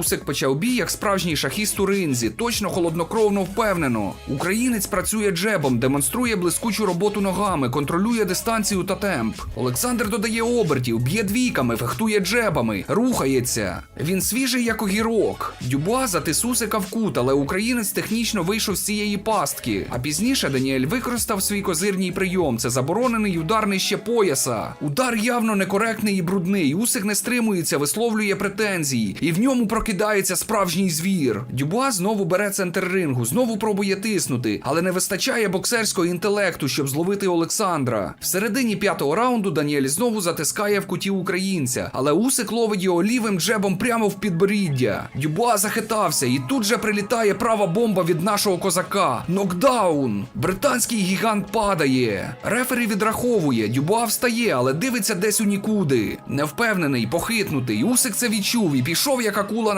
Усик почав бій як справжній шахіст у ринзі, точно холоднокровно впевнено. Українець працює джебом, демонструє блискучу роботу ногами, контролює дистанцію та темп. Олександр додає обертів, б'є двійками, фехтує джебами, рухається. Він свіжий як огірок. Дюбуа затис Усика в кут, але українець технічно вийшов з цієї пастки. А пізніше Даніель використав свій козирній прийом. Це заборонений удар нижче пояса. Удар явно некоректний і брудний. Усик не стримується, висловлює претензії, і в ньому прокидається справжній звір. Дюбуа знову бере центр рингу, знову пробує тиснути, але не вистачає боксерського інтелекту, щоб зловити Олександра. В середині п'ятого раунду Даніель знову затискає в куті українця, але Усик ловить його лівим джебом прямо в підборіддя. Дюбуа захитався, і тут же прилітає права бомба від нашого козака. Нокдаун! Британський гігант падає. Рефері відраховує. Дюбуа встає, але дивиться десь у нікуди. Невпевнений, похитнутий. Усик це відчув і пішов як акула